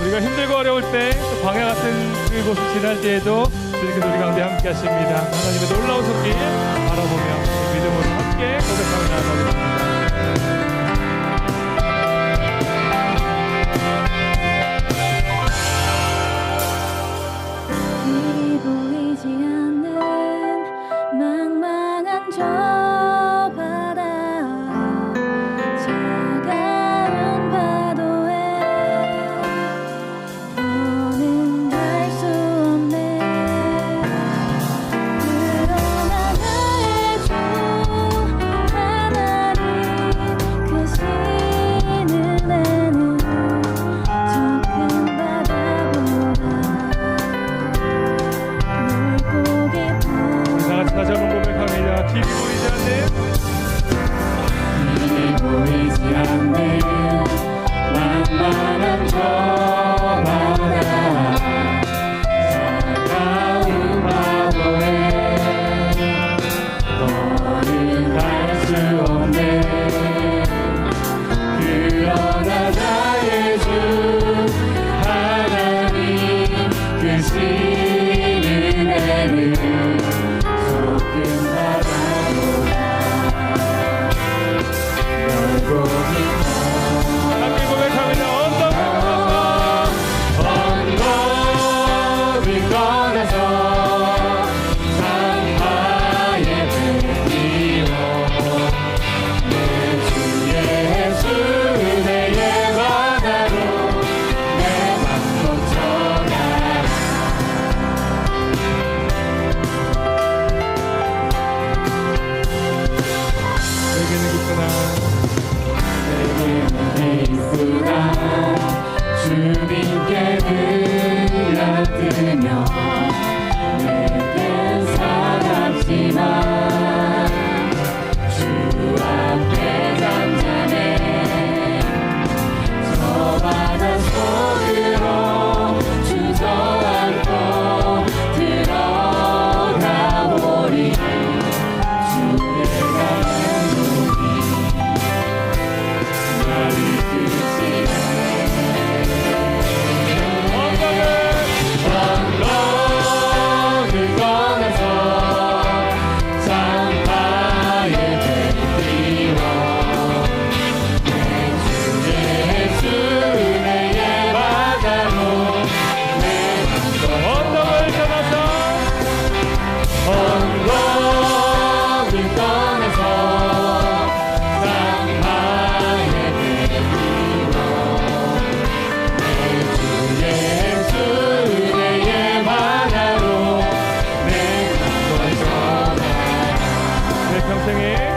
우리가 힘들고 어려울 때 또 광야 같은 그곳을 지날 때에도 주님께서 우리 가운데 함께 하십니다. 하나님의 놀라운 손길 바라보며 그 믿음으로 함께 TV 주님께 드려드며 평생에.